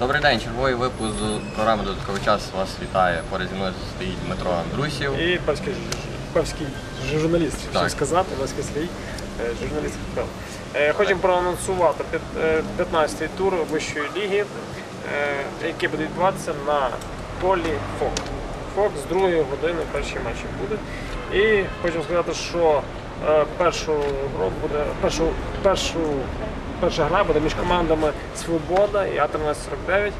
Добрий день, черговий випуск програми Додатковий час вас вітає. Поряд зі мною стоїть Дмитро Андрусів. І певський, певський журналіст, Так. що сказати, певський Сергій, е, журналіст ХПЛ. Е, Хочемо проанонсувати п'ят- е, 15-й тур вищої ліги, е, який буде відбуватися на полі ФОК. ФОК з другої години перші матчі будуть. І хочемо сказати, що е, першу гру буде першу, першу, перша гра буде між командами Свобода і А1349.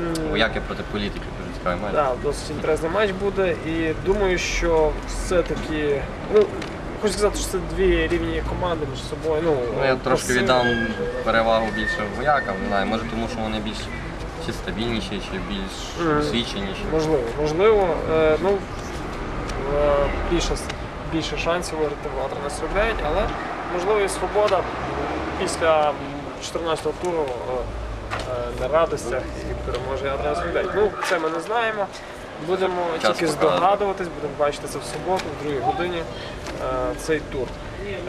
М, Вояки проти політики, дуже цікавий матч. Да, досить інтересний матч буде. І думаю, що все-таки. Ну, хочу сказати, що це дві рівні команди між собою. Ну, Ну, я трошки пасивні. віддам перевагу більше воякам, не знаю, може тому, що вони більш чи стабільніші, чи більш Мгм. освіченіші. Можливо, можливо. Е, ну, е, більше, більше шансів виграти в Атра 49, але можливо і свобода після 14-го туру е, на радостях і переможе Атра 49. Ну, це ми не знаємо. Будемо Час тільки здогадуватись, будемо бачити це в суботу, в другій годині е, цей тур.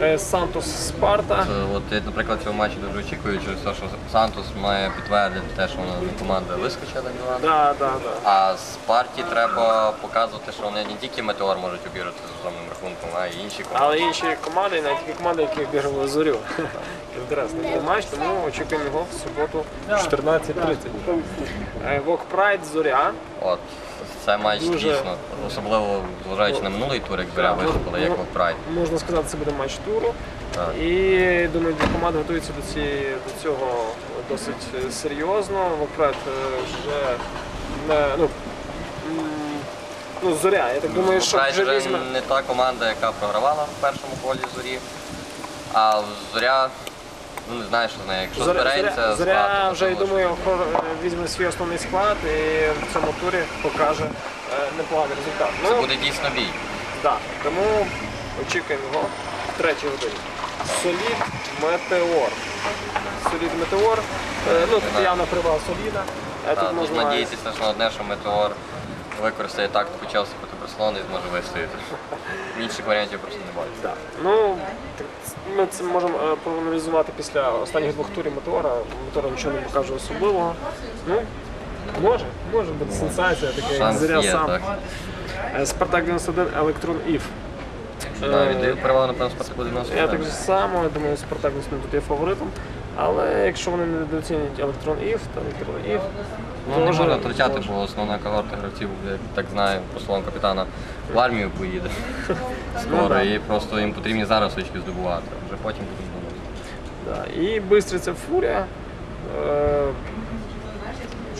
Е, Сантос Спарта. Це, От наприклад, цього матчу дуже очікую, через те, що Сантос має підтвердити те, що вона команда вискочила так. Да, да, да. А з партії треба показувати, що вони не тільки метеор можуть обіграти з основним рахунком, а й інші команди. Але інші команди, навіть такі команди, які обігрували зорю. Інтересний матч, тому очікуємо його в суботу 14.30. Вок Прайд Зоря. От це матч дійсно, особливо зважаючи на минулий тур, як зоря виступила, як Ну, Прайд. Можна сказати, це буде матч туру. І думаю, дві команди готуються до, цієї, до цього досить е, серйозно. Вок е, вже не, ну, ну, зоря. Я так думаю, що Прайд вже візьме. не та команда, яка програвала в першому колі зорі. А зоря, ну не знаю, що з нею. Якщо Зоря, збереться, Зоря, Зоря вже, я думаю, хор- візьме свій основний склад і в цьому турі покаже е, непоганий результат. це Ну, буде дійсно бій. да, тому очікуємо його третій годині. Солід Метеор. Солід Метеор. Е, ну, тут явна перевага Соліда. Е, Та, Тут Тут можна надіятися лише на одне, що метеор використає тактику Челсі проти Барселони і зможе вистояти. Інших варіантів просто не бачу. Да. Ну, так, ми це можемо е, проаналізувати після останніх двох турів Метеора. Метеора нічого не покаже особливого. Ну, може, може бути сенсація, як Шанс зря є, сам. так. Е, Спартак 91, Електрон Ів. Не знаю, віддаю перевагу, напевно, Спартаку 90. Я так же само, я думаю, Спартак 91 тут є фаворитом. Але якщо вони не недооцінять Електрон Ів, то Електрон Ів. Ну, не можна втрачати, бо основна когорта гравців, я так знаю, по словам капітана, в армію поїде Ну, скоро, і просто їм потрібні зараз очки здобувати, вже потім думати. Да. І Бистриця Фурія.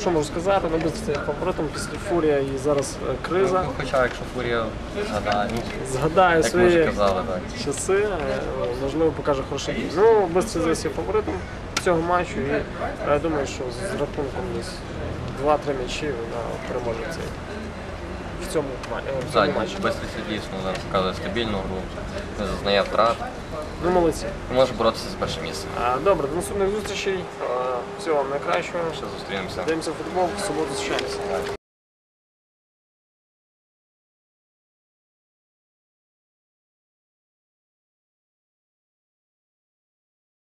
Що можу сказати? Ну, без фаворитом після Фурія і зараз е, криза. Ну, хоча, якщо Фурія згадає, Згадає як ми свої вже казали, так. часи, е, можливо, покаже хороший бій. Ну, без є фаворитом цього матчу і е, я думаю, що з рахунком десь 2-3 м'ячі вона переможе цей. В цьому. Бистриця дійсно зараз показує стабільну гру, не зазнає втрат, Ну, молодці. може боротися за перше місце. А, Добре, до наступних зустрічей. Е, Всього вам найкращого. Ще зустрінемося. Дивимося футбол, в суботу зустрічаємося.